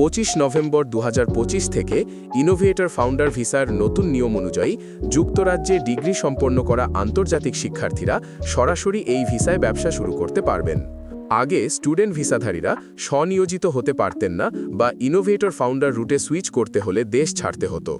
পঁচিশ নভেম্বর দু হাজার পঁচিশ থেকে ইনোভেটর ফাউন্ডার ভিসার নতুন নিয়ম অনুযায়ী যুক্তরাজ্যে ডিগ্রি সম্পন্ন করা আন্তর্জাতিক শিক্ষার্থীরা সরাসরি এই ভিসায় ব্যবসা শুরু করতে পারবেন। আগে স্টুডেন্ট ভিসাধারীরা স্বনিয়োজিত হতে পারতেন না বা ইনোভেটর ফাউন্ডার রুটে সুইচ করতে হলে দেশ ছাড়তে হতো।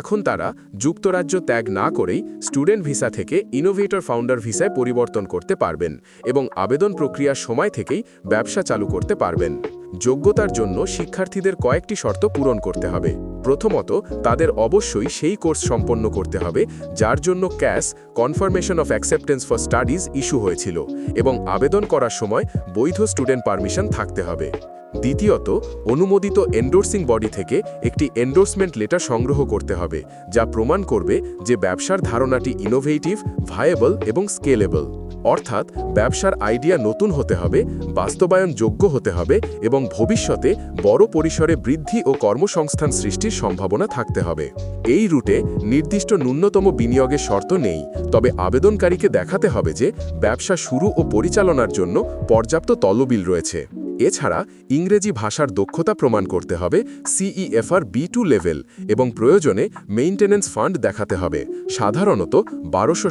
এখন তারা যুক্তরাজ্য ত্যাগ না করেই স্টুডেন্ট ভিসা থেকে ইনোভেটর ফাউন্ডার ভিসায় পরিবর্তন করতে পারবেন এবং আবেদন প্রক্রিয়ার সময় থেকেই ব্যবসা চালু করতে পারবেন। যোগ্যতার জন্য শিক্ষার্থীদের কয়েকটি শর্ত পূরণ করতে হবে। প্রথমত, তাদের অবশ্যই সেই কোর্স সম্পন্ন করতে হবে, যার জন্য CAS, confirmation of acceptance for studies issue হয়েছিল এবং আবেদন করার সময় বৈধ স্টুডেন্ট পারমিশন থাকতে হবে। দ্বিতীয়ত, অনুমোদিত এন্ডোর্সিং বডি থেকে একটি এন্ডোর্সমেন্ট লেটার সংগ্রহ করতে হবে, যা প্রমাণ করবে যে ব্যবসার ধারণাটি ইনোভেটিভ ভায়েবল এবং স্কেলেবল অর্থাৎ ব্যবসার আইডিয়া নতুন হতে হবে, বাস্তবায়ন যোগ্য হতে হবে এবং ভবিষ্যতে বড় পরিসরে বৃদ্ধি ও কর্মসংস্থান সৃষ্টির সম্ভাবনা থাকতে হবে। এই রুটে নির্দিষ্ট ন্যূনতম বিনিয়োগের শর্ত নেই, তবে আবেদনকারীকে দেখাতে হবে যে ব্যবসা শুরু ও পরিচালনার জন্য পর্যাপ্ত তলবিল রয়েছে। এছাড়া ইংরেজি ভাষার দক্ষতা প্রমাণ করতে হবে সিইএফআর বি টু লেভেল এবং প্রয়োজনে মেইনটেনেন্স ফান্ড দেখাতে হবে। সাধারণত বারোশো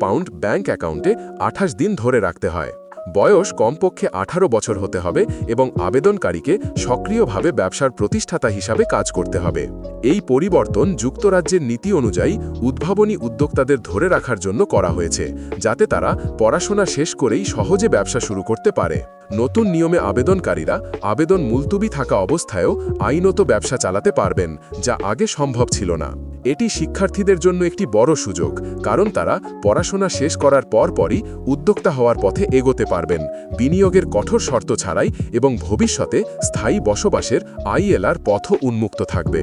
পাউন্ড ব্যাঙ্ক অ্যাকাউন্টে আঠাশ দিন ধরে রাখতে হয়। বয়স কমপক্ষে আঠারো বছর হতে হবে এবং আবেদনকারীকে সক্রিয়ভাবে ব্যবসার প্রতিষ্ঠাতা হিসাবে কাজ করতে হবে। এই পরিবর্তন যুক্তরাজ্যের নীতি অনুযায়ী উদ্ভাবনী উদ্যোক্তাদের ধরে রাখার জন্য করা হয়েছে, যাতে তারা পড়াশোনা শেষ করেই সহজে ব্যবসা শুরু করতে পারে। নতুন নিয়মে আবেদনকারীরা আবেদন মুলতুবি থাকা অবস্থায়ও আইনত ব্যবসা চালাতে পারবেন, যা আগে সম্ভব ছিল না। এটি শিক্ষার্থীদের জন্য একটি বড় সুযোগ, কারণ তারা পড়াশোনা শেষ করার পরপরই উদ্যোক্তা হওয়ার পথে এগোতে পারবেন। বিনিয়োগের কঠোর শর্ত ছাড়াই এবং ভবিষ্যতে স্থায়ী বসবাসের আইএলআর পথ উন্মুক্ত থাকবে।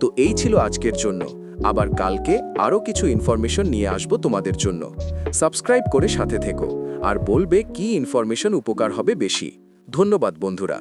তো এই ছিল আজকের জন্য। আবার কালকে আরও কিছু ইনফরমেশন নিয়ে আসব তোমাদের জন্য। সাবস্ক্রাইব করে সাথে থেকো। আর বলবে কি ইনফরমেশন উপকার হবে বেশি। ধন্যবাদ বন্ধুরা।